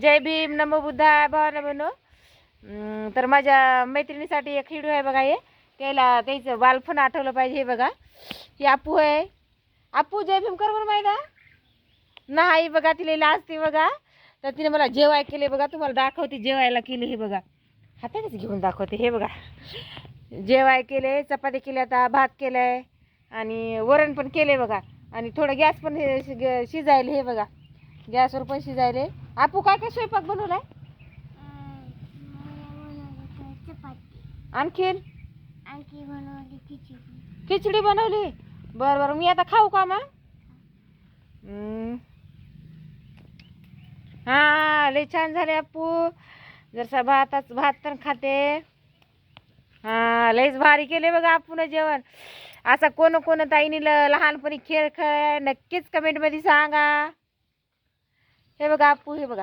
जय भीम नमो बुद्धा भावाला बनो तर माझ्या मैत्रिणीसाठी एक हिडू आहे बघा हे. त्याला त्याचं बालपण आठवलं पाहिजे हे बघा. ही आपू आहे. आपू जय भीम कर बरं माहिती नाही बघा तिला लाजते बघा. तर तिने मला जेवाय केले बघा. तुम्हाला दाखवते जेवायला केले हे बघा. हातानेच घेऊन दाखवते हे बघा. जेवाय केले चपाती केल्या आता भात केलाय. आणि वरण पण केले बघा. आणि थोडं गॅस पण हे शि- ग- शिजायले हे बघा. गॅसवर पण शिजायले. आपू काय काय स्वयंपाक बनवलाय? आणखीन? आणखी बनवली खिचडी खिचडी बनवली. बरं बरं. मी आता खाऊ का मग? हम्म. हा लय छान झाले आपू. जरसा भाताच भात पण खाते. हा लयच भारी केले बघा आपण जेवण. असा कोण कोण ताईने ल- लहानपणी खेळ खेळ नक्कीच कमेंटमध्ये सांगा. हे बघा आपू हे बघा.